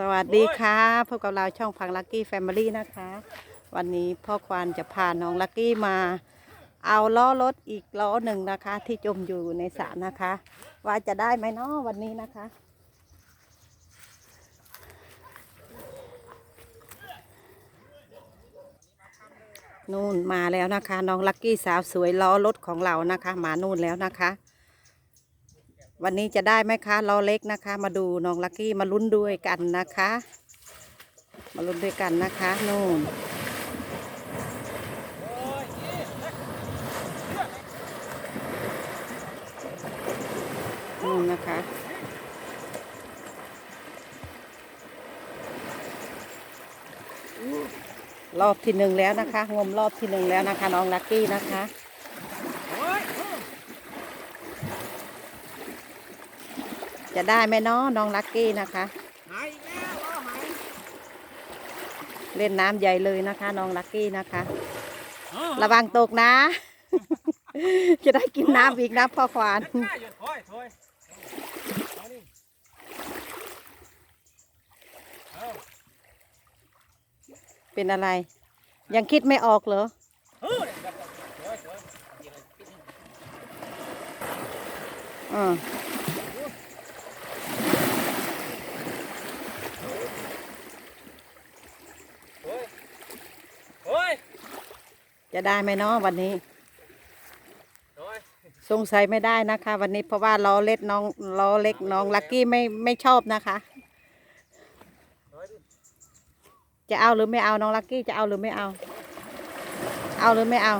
สวัสดีค่ะพบกับเราช่องพังลักกี้แฟมิลี่นะคะ วันนี้พ่อควานจะพาน้องลักกี้มา เอาล้อรถอีกล้อหนึ่งนะคะ ที่จมอยู่ในสระนะคะ ว่าจะได้ไหมเนาะวันนี้นะคะ นู่นมาแล้วนะคะ น้องลักกี้สาวสวยล้อรถของเรานะคะ มานู่นแล้วนะคะ วันนี้จะได้ไหมคะล้อเล็กนะคะ มาดูน้องลักกี้มาลุ้นด้วยกันนะคะ มาลุ้นด้วยกันนะคะนู่นนู่นนะคะรอบที่หนึ่งแล้วนะคะ งมรอบที่หนึ่งแล้วนะคะ น้องลักกี้นะคะ จะได้ไหมเนาะน้องลักกี้นะคะ เล่นน้ำใหญ่เลยนะคะ น้องลักกี้นะคะ ระวังตกนะ จะได้กินน้ำอีกนะพ่อควานเป็นอะไร ยังคิดไม่ออกเหรอเฮ้ยเดี๋ยวเดี๋ยวถอยถอย อืม เฮ้ยเฮ้ย จะได้ไหมเนาะวันนี้ถอยสงสัยไม่ได้นะคะ วันนี้เพราะว่าล้อเล็กน้องล้อเล็กน้องลักกี้ไม่ไม่ชอบนะคะถอยดิจะเอาหรือไม่เอาน้องลักกี้จะเอาหรือไม่เอา เอาหรือไม่เอา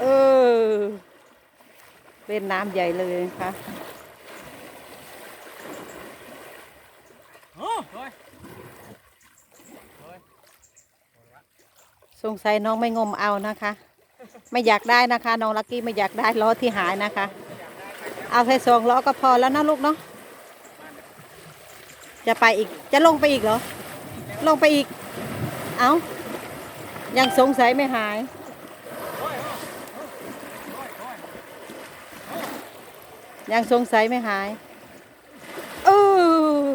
เออเล่นน้ำใหญ่เลยนะคะ โอ้ถอยถอย ส งสัยน้องไม่งมเอานะคะ ไม่อยากได้นะคะ น้องลักกี้ไม่อยากได้ล้อที่หายนะคะ เอาแค่สองล้อก็พอแล้วนะลูกเนาะจะไปอีกจะลงไปอีกเหรอ ลงไปอีก เอายังสงสัยไม่หายถอยถอยถอยยังสงสัยไม่หายเออ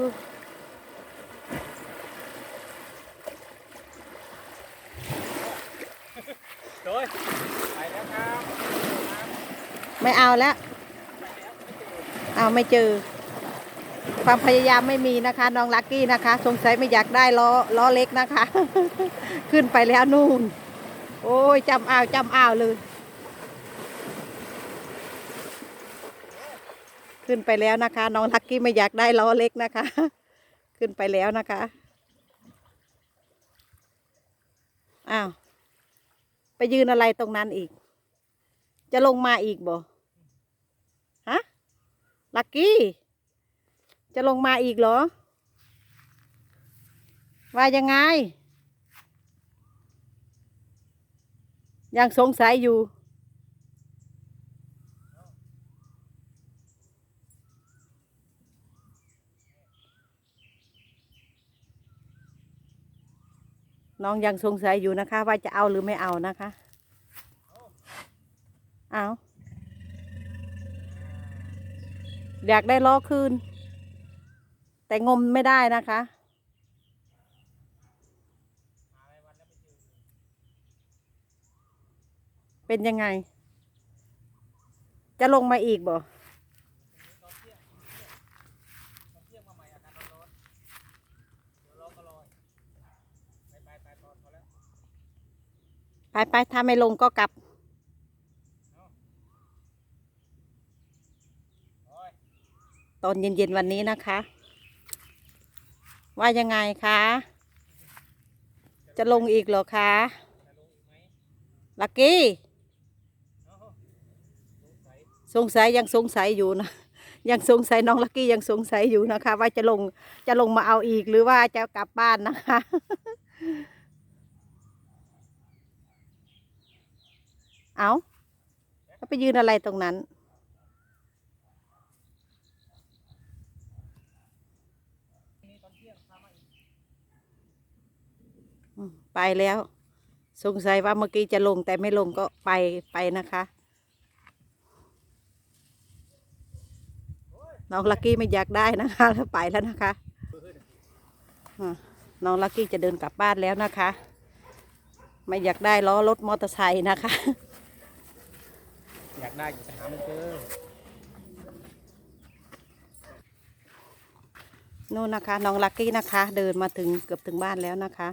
ถอยไปแล้วครับ ไม่เอาแล้ว เอาไม่เจอ ความพยายามไม่มีนะคะ น้องลักกี้นะคะ สงสัยไม่อยากได้ล้อล้อเล็กนะคะ ขึ้นไปแล้วนู่น โอ้ยจำอ้าวจำอ้าวเลย ขึ้นไปแล้วนะคะ น้องลักกี้ไม่อยากได้ล้อเล็กนะคะ ขึ้นไปแล้วนะคะอ้าวไปยืนอะไรตรงนั้นอีก จะลงมาอีกบ่ ลักกี้ จะลงมาอีกเหรอ ว่ายังไง ยังสงสัยอยู่ น้องยังสงสัยอยู่นะคะ ว่าจะเอาหรือไม่เอานะคะ เอา อยากได้ล้อคืน แต่งมไม่ได้นะคะ เป็นยังไง จะลงมาอีกบ่ไปไปถ้าไม่ลงก็กลับ ถอย ตอนเย็นๆวันนี้นะคะ ว่ายังไงคะ จะลงอีกเหรอคะลักกี้สงสัยยังสงสัยอยู่นะยังสงสัยน้องลักกี้ยังสงสัยอยู่นะคะ ว่าจะลงจะลงมาเอาอีกหรือว่าจะกลับบ้านนะคะเอาแล้วไปยืนอะไรตรงนั้นตอนเที่ยงพามาอีก อืม ไปแล้ว สงสัยว่าเมื่อกี้จะลงแต่ไม่ลงก็ไปไปนะคะโอ้ยน้องลักกี้ไม่อยากได้นะคะแล้วไปแล้วนะคะอะน้องลักกี้จะเดินกลับบ้านแล้วนะคะ ไม่อยากได้ล้อรถมอเตอร์ไซค์นะคะ อยากได้อยู่แต่หาไม่เจอนู่นนะคะน้องลักกี้นะคะ เดินมาถึงเกือบถึงบ้านแล้วนะคะ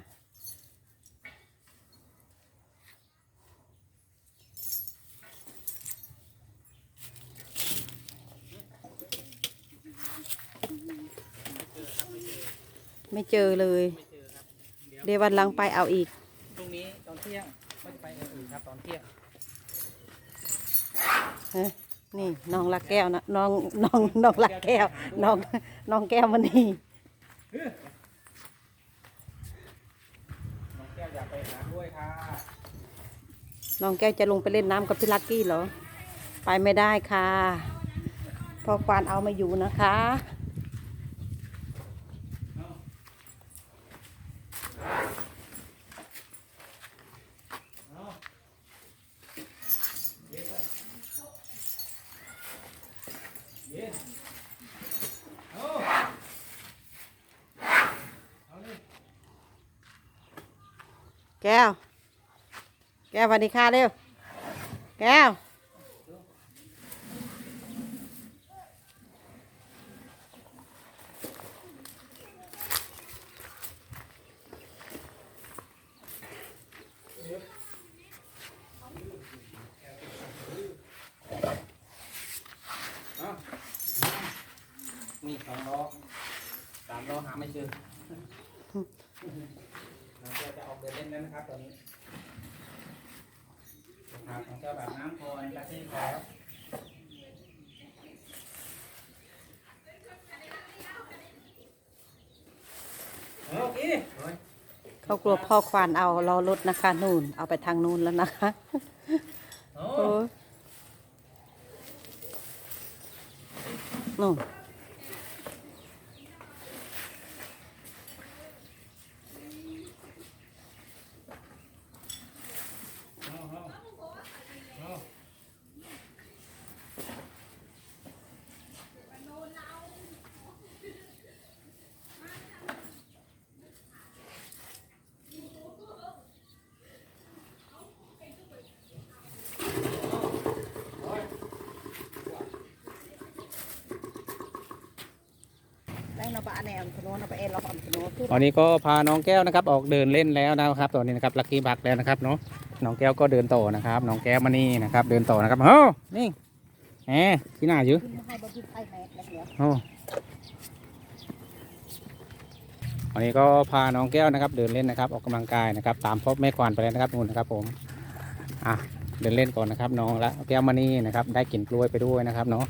ไม่เจอเลย ไม่เจอครับเดี๋ยวเดี๋ยววันหลังไปเอาอีก พรุ่งนี้ตอนเที่ยงก็จะไปเอาอื่นครับตอนเที่ยงเอ้ยนี่น้องลักแก้วนะน้องน้องน้องลักแก้วน้องน้องแก้วมันนี่น้องแก้วอยากไปหาด้วยค่ะน้องแก้วจะลงไปเล่นน้ำกับพี่ลักกี้เหรอ ไปไม่ได้ค่ะเพอควานเอามาอยู่นะคะ เย็นเอาเอาเลย แก้ว แก้วสวัสดีค่ะเร็ว แก้วเอานี่สองล้อสามล้อหาไม่เจอ เดินเล่นแล้วนะครับตอนนี้หาของเจ้าแบบน้ำพรและที่แล้วโอเฮ้ยเขากลัวพ่อควานเอาล้อรถนะคะ นู่น เอาไปทางนู่นแล้วนะคะนู่น เอาเอาเอาโอ้ย ได้เราไปอัน แนวขนนเราไปเอ็นเราอันขนนตอนนี้ก็พาน้องแก้วนะครับ ออกเดินเล่นแล้วนะครับตอนนี้นะครับลักกี้บักแล้วนะครับเนาะน้องแก้วก็เดินต่อนะครับ น้องแก้วมานี่นะครับ เดินต่อนะครับเฮ้ยนี่แหมที่หน้าอยู่ขึ้นให้บนขึ้นไปแม่แล้วเดี๋ยวโอ้วันนี้ก็พาน้องแก้วนะครับ เดินเล่นนะครับ ออกกำลังกายนะครับ ตามพ่อแม่ควานไปแล้วนะครับนู่นนะครับ ผมอะเดินเล่นก่อนนะครับ น้องละแก้วมานี่นะครับ ได้กลิ่นกล้วยไปด้วยนะครับเนาะ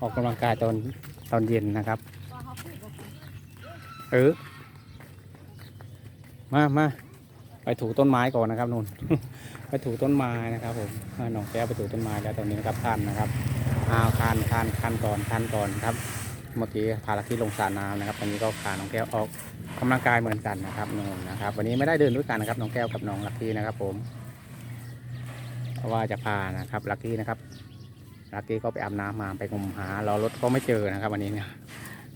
ออกกำลังกายตอนตอนเย็นนะครับ เออ มามาไปถูต้นไม้ก่อนนะครับนุ่น ไปถูต้นไม้นะครับผมอ่าน้องแก้วไปถูต้นไม้แล้วตอนนี้นะครับท่านนะครับอ้าวทานทานทานก่อนทานก่อนครับ เมื่อกี้พาลักที่ลงสระน้ำนะครับตอนนี้ก็พาน้องแก้วออกกำลังกายเหมือนกันนะครับนุ่นนะครับ วันนี้ไม่ได้เดินด้วยกันนะครับน้องแก้วกับน้องลักกี้นะครับ ผมเพราะว่าจะพานะครับลักกี้นะครับลักกี้ก็ไปอาบน้ำมาไปงมหารอรถก็ไม่เจอนะครับ วันนี้เนี่ย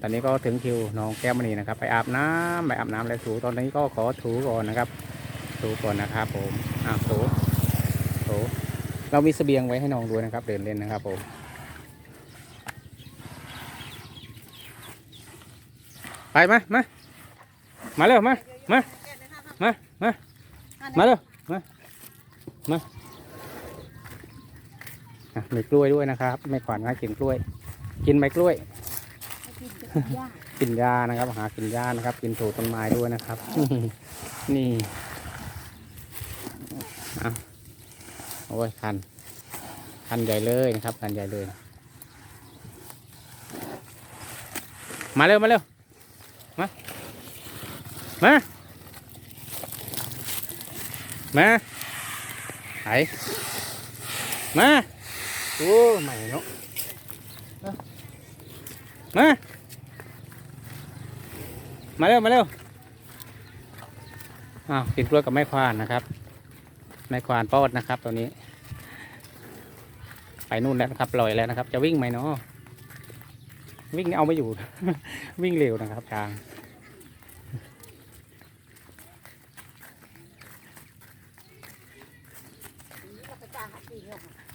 อนนี้ก็ถึงคิวน้องแก้วมณีนะครับ ไปอาบน้ำไปอาบน้ำแล้วถูตอนนี้ก็ขอถูก่อนนะครับ ถูก่อนนะครับผมอ่าถูถูเรามีเสบียงไว้ให้น้องด้วยนะครับ เดินเล่นนะครับผมไปมามามาเร็วมามามามามาเร็วมามามีกล้วยด้วยนะครับ ไม่ขวานให้กินกล้วย กินใบกล้วย กินหญ้านะครับ หากินหญ้านะครับ กินถูต้นไม้ด้วยนะครับ นี่เอาโอ้ยคัน คันใหญ่เลยนะครับคันใหญ่เลย มาเร็วมาเร็วมามามาไหมาโอ้ใหม่เนาะเอามา มาเร็วมาเร็วอ้าวกินกล้วยกับแม่ควานนะครับแม่ควานปอดนะครับตัวนี้ ไปนู่นแล้วนะครับลอยแล้วนะครับ จะวิ่งไหมเนาะวิ่งเอาไม่อยู่ วิ่งเร็วนะครับช้าง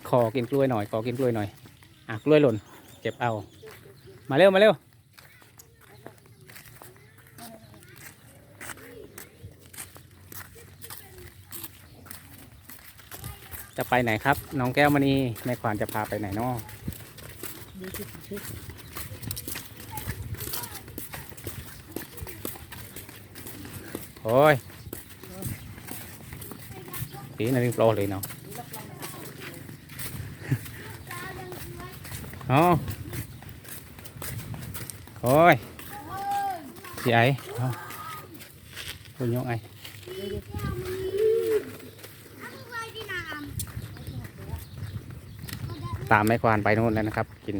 ขอกินกล้วยหน่อยขอกินกล้วยหน่อยอะกล้วยหล่นเก็บเอา มาเร็วมาเร็ว จะไปไหนครับ น้องแก้วมณีแม่ควานจะพาไปไหนนาะโอ้ยตีนาฬิกาโปรเลยเนาะอ๋อโอ้ย chị ấy Ờ. cô nhóc ấy tạm ตามแม่ควานไปนู่นแล้วนะครับ กิน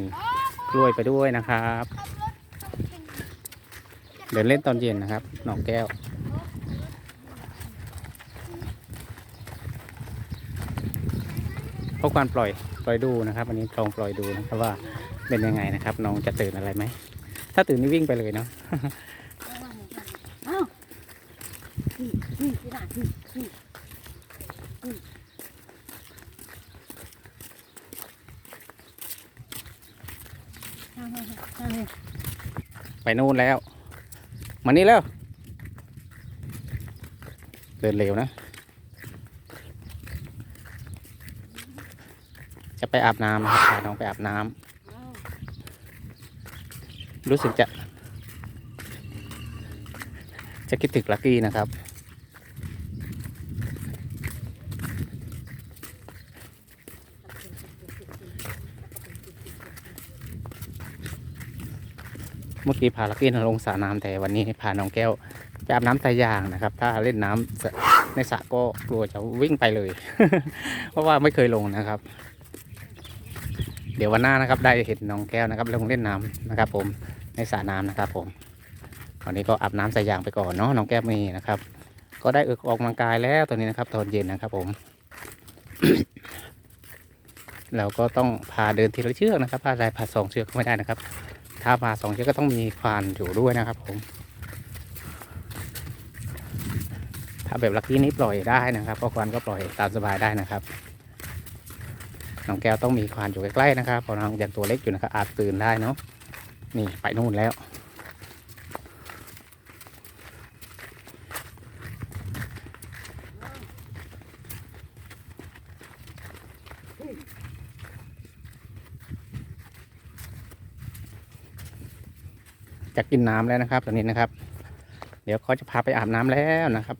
กล้วยไปด้วยนะครับ เดินเล่นตอนเย็นนะครับหนองแก้วพบการปล่อยปล่อยดูนะครับวันนี้ลองปล่อยดูนะครับว่าเป็นยังไงนะครับ น้องจะตื่นอะไรไหม ถ้าตื่นนี่วิ่งไปเลยเนาะอ้าวนี่นี่ที่ไหนนี่นี่นี่เอาเอาเอาเอา ไป นู่นแล้ว มานี่แล้ว เดินเร็วนะ จะไปอาบน้ำครับพาน้องไปอาบน้ำรู้สึกจะ จะคิดถึงลักกี้นะครับ มื่อกี้พาลักกี้ลงสระน้ำแต่วันนี้พาน้องแก้วไปอาบน้ำสายางนะครับ ถ้าเล่นน้ำสระในสระก็กลัวจะวิ่งไปเลย เพราะว่าไม่เคยลงนะครับ เดี๋ยววันหน้านะครับ ได้เห็นน้องแก้วนะครับลงเล่นน้ำนะครับ ผมในสระน้ำนะครับ ผมวันนี้ก็อาบน้ำสายางไปก่อนเนาะน้องแก้วมีนะครับ ก็ได้ออกกำลังกายแล้วตอนนี้นะครับ ตอนเย็นนะครับผมเราก็ต้องพาเดินทีละเชือกนะครับพาได้พาสองเชือกไม่ได้นะครับ ถ้ามาสองเชือกก็ต้องมีควานอยู่ด้วยนะครับผม ถ้าแบบลักกี้นี้ปล่อยได้นะครับเพราะควานก็ปล่อยตามสบายได้นะครับน้องแก้วต้องมีควานอยู่ใกล้ๆนะครับเพราะน้องยังตัวเล็กอยู่นะครับอาจตื่นได้เนาะนี่ไปนู่นแล้ว จะกินน้ำแล้วนะครับ ตอนนี้นะครับ เดี๋ยวเขาจะพาไปอาบน้ำแล้วนะครับ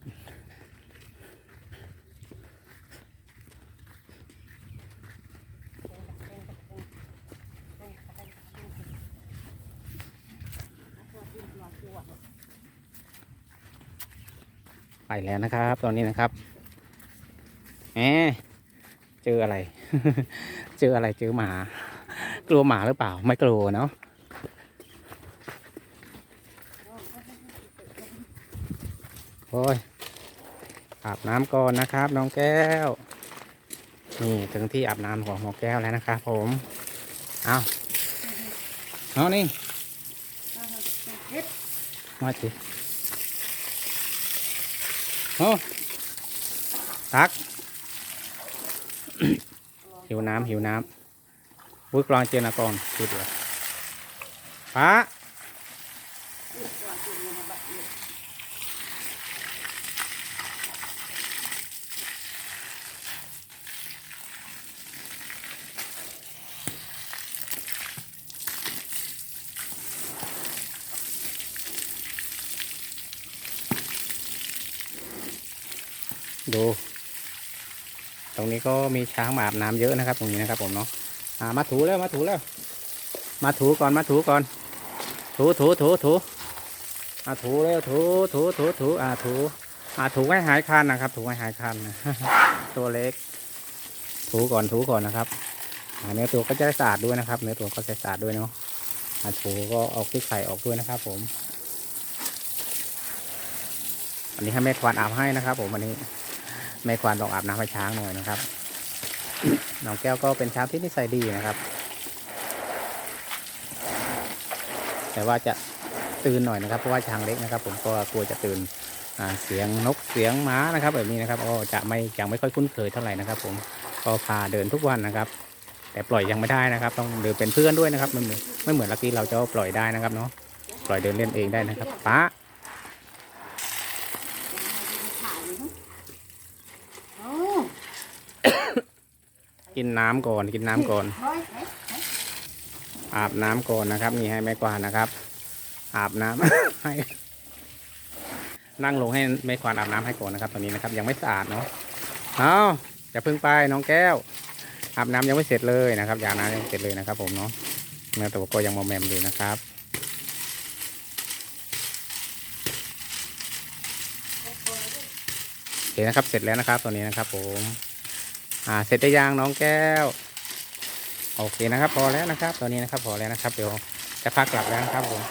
ไปแล้วนะครับ ตอนนี้นะครับแหมเจออะไร เจออะไรเจอหมา กลัวหมาหรือเปล่า ไม่กลัวเนาะ โอ้ยอาบน้ำก่อนนะครับ น้องแก้ว นี่ถึงที่อาบน้ำของน้อแก้วแล้วนะครับผมเอาเอานี่มาสิโอ้ตัก หิวน้ำหิวน้ำวุ้ยกรองเจนากรดูเดือป้า ดู ตรงนี้ก็มีช้างมาอาบน้ำเยอะนะครับ ตรงนี้นะครับผมเนาะอ่ามาถูแล้วมาถูแล้ว มาถูก่อนมาถูก่อน ถูถูถูถูอ่าถูแล้วถูถูถูถูอ่าถูอ่าถูให้หายคันนะครับ ถูให้หายคันตัวเล็ก ถูก่อนถูก่อนนะครับเนื้อตัวก็จะสะอาดด้วยนะครับ เนื้อตัวก็จะสะอาดด้วยเนาะอ่าถูก็เอาขี้ไข่ออกด้วยนะครับ ผม อันนี้ให้แม่ควานอาบให้นะครับ ผมวันนี้ แม่ควานลองอาบน้ำให้ช้างหน่อยนะครับ น้องแก้วก็เป็นช้างที่นิสัยดีนะครับ แต่ว่าจะตื่นหน่อยนะครับ เพราะว่าช้างเล็กนะครับ ผมก็กลัวจะตื่นเสียงนกเสียงม้านะครับ แบบนี้นะครับก็จะไม่ยังไม่ค่อยคุ้นเคยเท่าไหร่นะครับ ผมก็พาเดินทุกวันนะครับ แต่ปล่อยยังไม่ได้นะครับ ต้องเดินเป็นเพื่อนด้วยนะครับไม่เหมือนไม่เหมือนลักกี้เราจะปล่อยได้นะครับเนาะปล่อยเดินเล่นเองได้นะครับป้า กินน้ำก่อนกินน้ำก่อน อาบน้ำก่อนนะครับนี่ให้แม่กวาดนะครับ อาบน้ำ ให้นั่งลงให้แม่กวาดอาบน้ำให้ก่อนนะครับ ตอนนี้นะครับ ยังไม่สะอาดเนาะเอาอย่าเพิ่งไปน้องแก้ว อาบน้ำยังไม่เสร็จเลยนะครับยาน้ำยังไม่เสร็จเลยนะครับ ผมเนาะเนื้อตัวก็ยังมอมแมมอยู่นะครับ โอเคนะครับเสร็จแล้วนะครับตอนนี้นะครับผม อ่าเสร็จได้ยังน้องแก้ว โอเคนะครับพอแล้วนะครับตอนนี้นะครับพอแล้วนะครับ เดี๋ยวจะพักกลับแล้วนะครับผม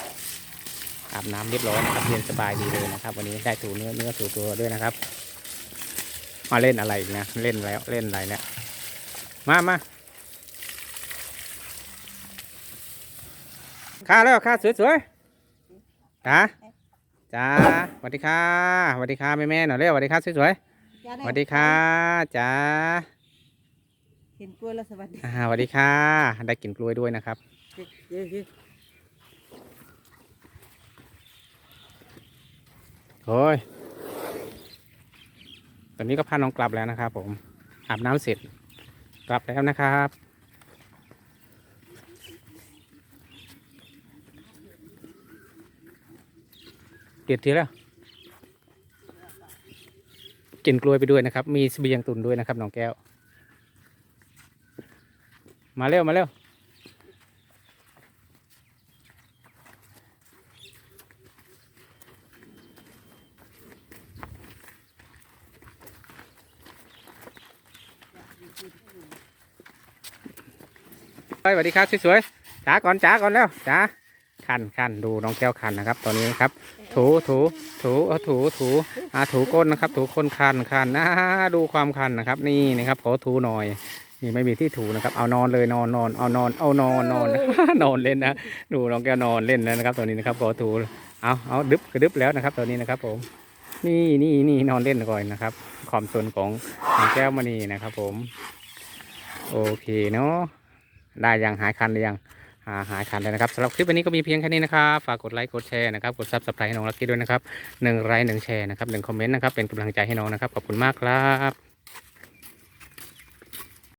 อาบน้ำเรียบร้อยนะครับเย็นสบายดีเลยนะครับ วันนี้ได้ถูเนื้อเนื้อถูตัวด้วยนะครับ มาเล่นอะไรอีกนะเล่นแล้วเล่นอะไรเนี่ยมามาค่าแล้วค่าสวยๆจ้าจ้าสวัสดีค่ะสวัสดีค่ะแม่แม่หน่อยเร็วสวัสดีค่ะสวยๆสวัสดีค่ะจ้า เห็นกล้วยแล้วสวัสดีอ่าสวัสดีค่ะ ได้กินกล้วยด้วยนะครับเย้เย้โอ้ย ตอนนี้ก็พาน้องกลับแล้วนะครับผม อาบน้ำเสร็จ กลับแล้วนะครับเปลี่ยนทีแล้ว กินกล้วยไปด้วยนะครับ มีเสบียงตุนด้วยนะครับน้องแก้ว มาเร็ว มาเร็วไปสวัสดีครับสวยๆจ๋าก่อนจ๋าก่อนแล้วจ๋าคันคันดูน้องแก้วคันนะครับ ตอนนี้ครับ ถูถูถูเอาถูถูอาถูก้นนะครับ ถูก้นคันคันนะดูความคันนะครับ นี่นะครับขอถูหน่อย นี่ไม่มีที่ถูนะครับ เอานอนเลยนอนนอนเอานอน เอานอนนอนนอนเล่นนะดูน้องแก้วนอนเล่นแล้วนะครับตอนนี้นะครับขอถูเอาเอาดึบกระดึบแล้วนะครับตอนนี้นะครับผมนี่นี่นี่นอนเล่นก่อนนะครับ ความสนของน้องแก้วมณีนะครับ ผม โอเคเนาะได้ยังหายคันหรือยังหายคันแล้วนะครับสำหรับคลิปวันนี้ก็มีเพียงแค่นี้นะครับ ฝากกดไลค์กดแชร์นะครับกดซับสไครต์ให้น้องลักกี้ด้วยนะครับหนึ่งไลค์หนึ่งแชร์นะครับหนึ่งคอมเมนต์นะครับเป็นกำลังใจให้น้องนะครับขอบคุณมากครับ